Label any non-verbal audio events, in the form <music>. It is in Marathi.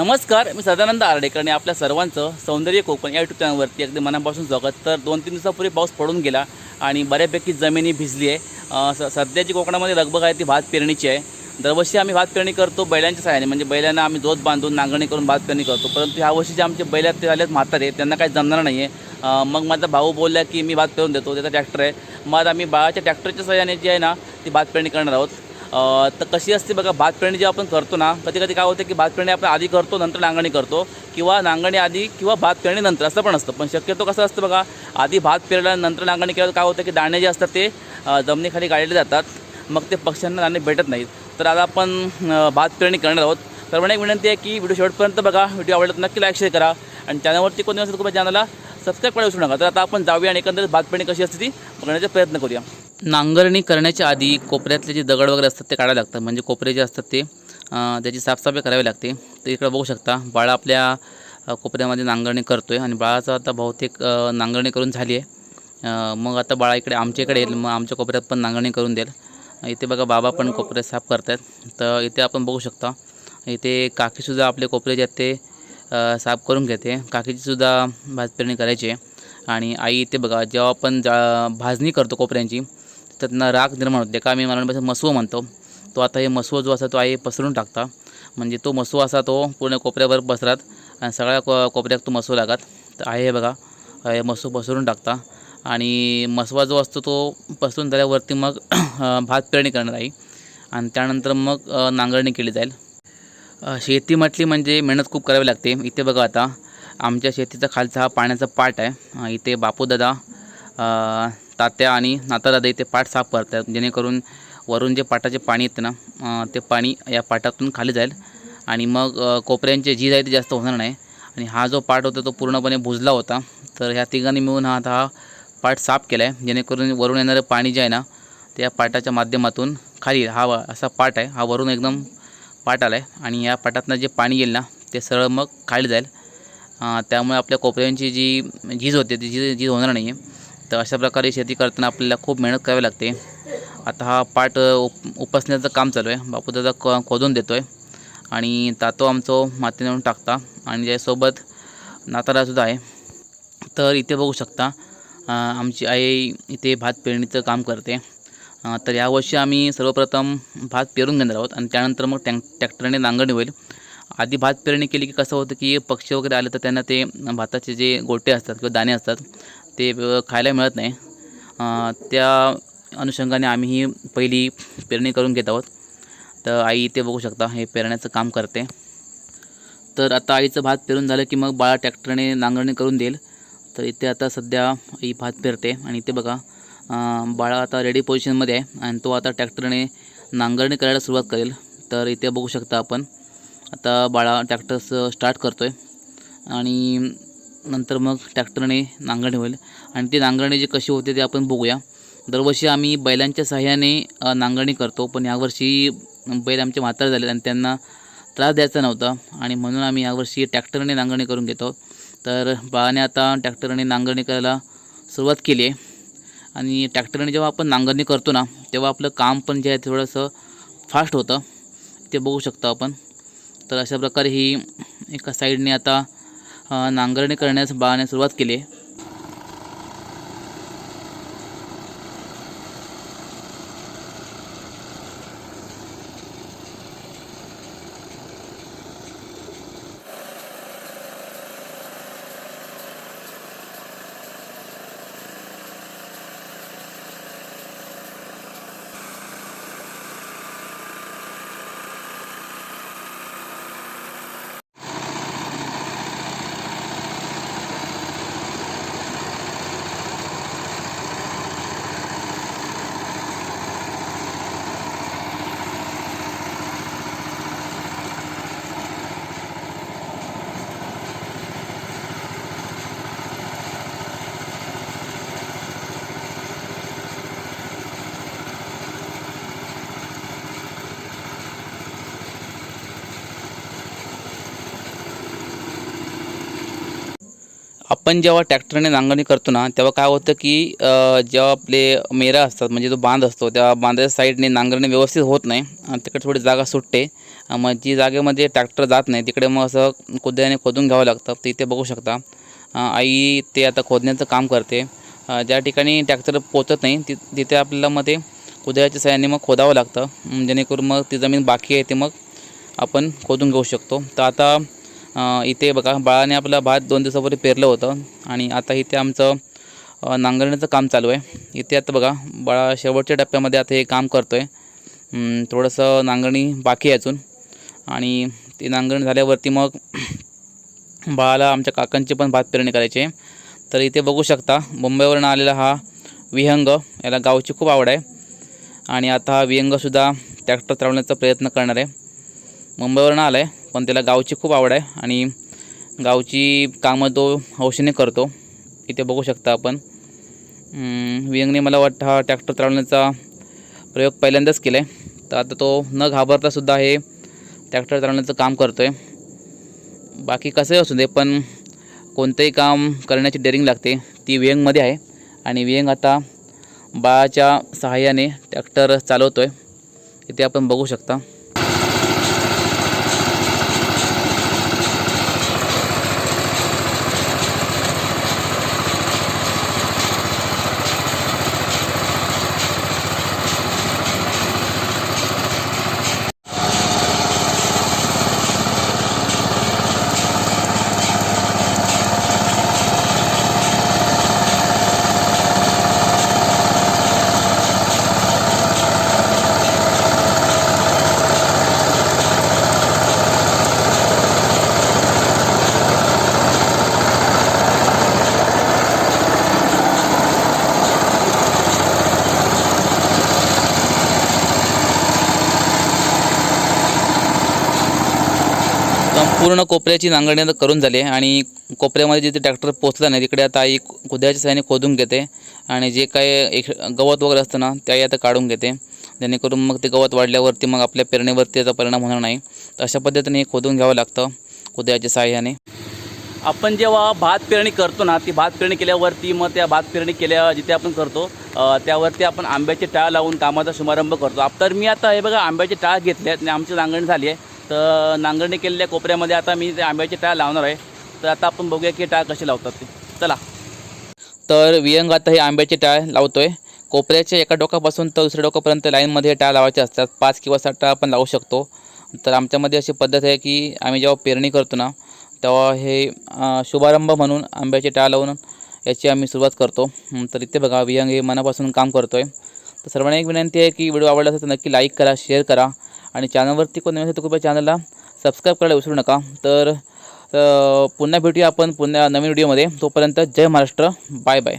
नमस्कार मी सदानंद आर्डेकर आणि आपल्या सर्वांचं सौंदर्य कोकण या यूट्यूब चॅनलवरती अगदी मनापासून स्वागत. तर दोन तीन दिवसापूर्वी पाऊस पडून गेला आणि बऱ्यापैकी जमिनी भिजली आहे. स सध्याची कोकणामध्ये लगबग आहे ती भात पेरणीची आहे. दरवर्षी आम्ही भात पेरणी करतो बैलांच्या सहाय्याने म्हणजे बैलांना आम्ही जोत बांधून नांगरणी करून भात पेरणी करतो. परंतु ह्या वर्षी जे आमचे बैल ते झालेत म्हातारे त्यांना काही जमणार नाही आहे मग माझा भाऊ बोलला की मी भात पेरून देतो त्याचा ट्रॅक्टर आहे. मग आम्ही बाळाच्या ट्रॅक्टरच्या सहाय्याने जी आहे ना ती भात पेरणी करणार आहोत. तर कशी असते बघा भात पेरणी जे आपण करतो ना कधी कधी काय होतं की भात पेरणी आपण आधी करतो नंतर नांगरणी करतो किंवा नांगरणी आधी किंवा भात पेरणी नंतर असं पण असतं. पण शक्यतो कसं असतं बघा आधी भात पेरल्यानंतर नांगरणी केल्यावर काय होतं की दाणे जे असतात ते जमिनीखाली गाडले जातात. मग ते पक्ष्यांना दाणे भेटत नाहीत. तर आता आपण भात पेरणी करणार आहोत. तर मला एक विनंती आहे की व्हिडिओ शेवटपर्यंत बघा व्हिडिओ आवडत नक्की लाईक शेअर करा. आणि चॅनलवरती कोणी असेल तर चॅनलला सबस्क्राईब करायला विसरू नका. तर आता आपण जाऊया आणि एकंदरीत भात पेरणी कशी असते ती बघण्याचा प्रयत्न करूया. नांगरणी करण्याच्या आधी कोपऱ्यातले जे दगड वगैरे असतात ते काढावे लागतात. म्हणजे कोपरे जे असतात ते त्याची साफसफाई करावी लागते. ते इकडे बघू शकता बाळा आपल्या कोपऱ्यामध्ये नांगरणी करतो आहे आणि बाळाचं आता बहुतेक नांगरणी करून झाली आहे. मग आता बाळा इकडे आमच्या इकडे येईल मग आमच्या कोपऱ्यात पण नांगरणी करून देईल. इथे बघा बाबा पण कोपरे साफ करत आहेत तर इथे आपण बघू शकता इथे काकीसुद्धा आपले कोपरे जे आहेत ते साफ करून घेते. काकीचीसुद्धा भाजपेरणी करायची आहे. आणि आई इथे बघा जेव्हा आपण जा भाजणी करतो कोपऱ्यांची त्यांना राग निर्माण होते. का मी मराठी मसवं म्हणतो. तो आता हे मसवं जो असा तो आई पसरून टाकता. म्हणजे तो मसू असा तो पूर्ण कोपऱ्यावर पसरात आणि सगळ्या को कोपऱ्यात तो मसू लागत. तर आहे हे बघा. हे मसू पसरून टाकता. आणि मसवा जो असतो तो पसरून झाल्यावरती मग भात पेरणी करणार आहे. आणि त्यानंतर मग नांगरणी केली जाईल. शेती म्हटली म्हणजे मेहनत खूप करावी लागते. इथे बघा आता आमच्या शेतीचा खालचा हा पाण्याचा पाट आहे. इथे बापूदादा तात्या आणि नातादादा इथे पाट साफ करतात जेणेकरून वरून जे पाटाचे पाणी येते ना ते पाणी या पाटातून खाली जाईल आणि मग कोपऱ्यांचे झीज आहे ते जास्त होणार नाही. आणि हा जो पाट होता तो पूर्णपणे बुजला होता. तर ह्या तिघांनी मिळून हा आता हा पाट साफ केला आहे जेणेकरून वरून येणारं पाणी जे आहे ना ते या पाटाच्या माध्यमातून खाली हा असा पाट आहे. हा वरून एकदम पाट आला आहे आणि या पाटातनं जे पाणी येईल ना ते सरळ मग खाली जाईल. त्यामुळे आपल्या कोपऱ्यांची जी झीज होते ती झीज झीज होणार नाही आहे तर अशा प्रकारे शेती करताना आपल्याला खूप मेहनत करावी लागते. आता हा पाट उप उपसण्याचं काम चालू आहे. बापूदादा क खोदून देतो आहे आणि तातो आमचं माती नेऊन टाकता. आणि त्यासोबत नातारासुद्धा आहे. तर इथे बघू शकता आमची आई इथे भात पेरणीचं काम करते. तर यावर्षी आम्ही सर्वप्रथम भात पेरून घेणार आहोत. आणि त्यानंतर मग टॅं ट्रॅक्टरने नांगरणी होईल. आधी भात पेरणी केली की कसं होतं की पक्षी वगैरे आले तर त्यांना ते भाताचे जे गोटे असतात किंवा दाणे असतात ते खायला मिळत नाही. त्या अनुषंगाने आम्ही ही पहिली पेरणी करून घेत आहोत. तर आई इथे बघू शकता हे पेरण्याचं काम करते. तर आता आईचं भात पेरून झालं की मग बाळा ट्रॅक्टरने नांगरणी करून देईल. तर इथे आता सध्या आई भात पेरते आणि इथे बघा बाळा आता रेडी पोझिशनमध्ये आहे आणि तो आता ट्रॅक्टरने नांगरणी करायला सुरुवात करेल. तर इथे बघू शकता आपण आता बाळा ट्रॅक्टर स्टार्ट करतो आहे आणि नंतर मग ट्रॅक्टरने नांगरणी होईल आणि ती नांगरणी जी कशी होते ते आपण बघूया. दरवर्षी आम्ही बैलांच्या सहाय्याने नांगरणी करतो. पण यावर्षी बैल आमचे म्हातारे झाले आणि त्यांना त्रास द्यायचा नव्हता. आणि म्हणून आम्ही यावर्षी ट्रॅक्टरने नांगरणी करून घेतो. तर बाळाने आता ट्रॅक्टरने नांगरणी करायला सुरुवात केली आहे. आणि ट्रॅक्टरने जेव्हा आपण नांगरणी करतो ना तेव्हा आपलं काम पण जे आहे थोडंसं फास्ट होतं. ते बघू शकतो आपण. तर अशा प्रकारे ही एका साईडने आता नांगरणी करण्यास बाळाने सुरुवात केली आपण जेव्हा ट्रॅक्टरने नांगरणी करतो ना तेव्हा काय होतं की जेव्हा आपले मेरा असतात म्हणजे जो बांध असतो त्या बांधाच्या साईडने नांगरणी व्यवस्थित होत नाही. आणि तिकडे थोडी जागा सुटते. मग जी जागेमध्ये ट्रॅक्टर जात नाही तिकडे मग असं कुद्याने खोदून घ्यावं लागतं. तर इथे बघू शकता आई ते आता खोदण्याचं काम करते. ज्या ठिकाणी ट्रॅक्टर पोचत नाही ति तिथे आपल्याला मग ते कुदळ्याच्या सहाय्याने मग खोदावं लागतं. जेणेकरून मग ती जमीन बाकी आहे ते मग आपण खोदून घेऊ शकतो. तर आता इथे बघा बाळाने आपलं भात दोन दिवसापूर्वी पेरलं होतं आणि आता इथे आमचं नांगरण्याचं काम चालू आहे. इथे आता बघा बाळा शेवटच्या टप्प्यामध्ये आता हे काम करतो आहे थोडंसं नांगरणी बाकी आहे अजून. आणि ती नांगरणी झाल्यावरती मग <clears throat> बाळाला आमच्या काकांची पण भात पेरणी करायची आहे. तर इथे बघू शकता मुंबईवरून आलेला हा विहंग याला गावची खूप आवड आहे. आणि आता हा विहंगसुद्धा ट्रॅक्टर चालवण्याचा प्रयत्न करणार आहे. मुंबईवरून आला आहे पण त्याला गावची खूप आवड आहे आणि गावची कामं तो हौशेने करतो. इथे बघू शकता आपण. हम्म, वियंगने मला वाटतं हा ट्रॅक्टर चालवण्याचा प्रयोग पहिल्यांदाच केला आहे तर आता तो न घाबरतासुद्धा हे ट्रॅक्टर चालवण्याचं काम करतो आहे बाकी कसंही असू दे पण कोणतंही काम करण्याची डेअरिंग लागते. ती वियंगमध्ये आहे. आणि वियंग आता बाळाच्या सहाय्याने ट्रॅक्टर चालवतो आहे इथे आपण बघू शकता. पूर्ण कोपऱ्याची नांगरणी आता करून झाली आहे. आणि कोपऱ्यामध्ये जिथे ट्रॅक्टर पोचला नाही तिकडे आता आई कुद्याच्या साहाय्याने खोदून घेते. आणि जे काही एक गवत वगैरे असतं ना त्याही आता काढून घेते. जेणेकरून मग ते गवत वाढल्यावरती मग आपल्या पेरणीवरती त्याचा परिणाम होणार नाही. तर अशा पद्धतीने हे खोदून घ्यावं लागतं कुद्याच्या साह्याने आपण जेव्हा भात पेरणी करतो ना ती भात पेरणी केल्यावरती मग त्या भात पेरणी केल्या जिथे आपण करतो त्यावरती आपण आंब्याचे टाळ लावून कामाचा शुभारंभ करतो. तर मी आता हे बघा आंब्याचे टाळ घेतले आहेत आणि आमची नांगरणी झाली आहे. तर नांगरणी केलेल्या कोपऱ्यामध्ये आता मी ते आंब्याचे टाळ लावणार आहे. तर आता आपण बघूया की टाळ कसे लावतात ते. चला. तर वियंग आता हे आंब्याचे टाळ लावतोय. कोपऱ्याच्या एका डोकापासून तर दुसऱ्या डोकापर्यंत लाईनमध्ये टाळ लावायचे असतात. पाच किंवा सात टाळ आपण लावू शकतो. तर आमच्यामध्ये अशी पद्धत आहे की आम्ही जेव्हा पेरणी करतो ना तेव्हा हे शुभारंभ म्हणून आंब्याचे टाळ लावून याची आम्ही सुरुवात करतो. तर इथे बघा वियंग हे मनापासून काम करतो आहे तर सर्वांना एक विनंती आहे की व्हिडिओ आवडला असेल तर नक्की लाईक करा शेअर करा. आणि चॅनलवरती कोण नवीन असेल तर कृपया चॅनलला सबस्क्राईब करायला विसरू नका. तर पुन्हा भेटूया आपण पुन्हा नवीन व्हिडिओमध्ये तोपर्यंत जय महाराष्ट्र. Bye bye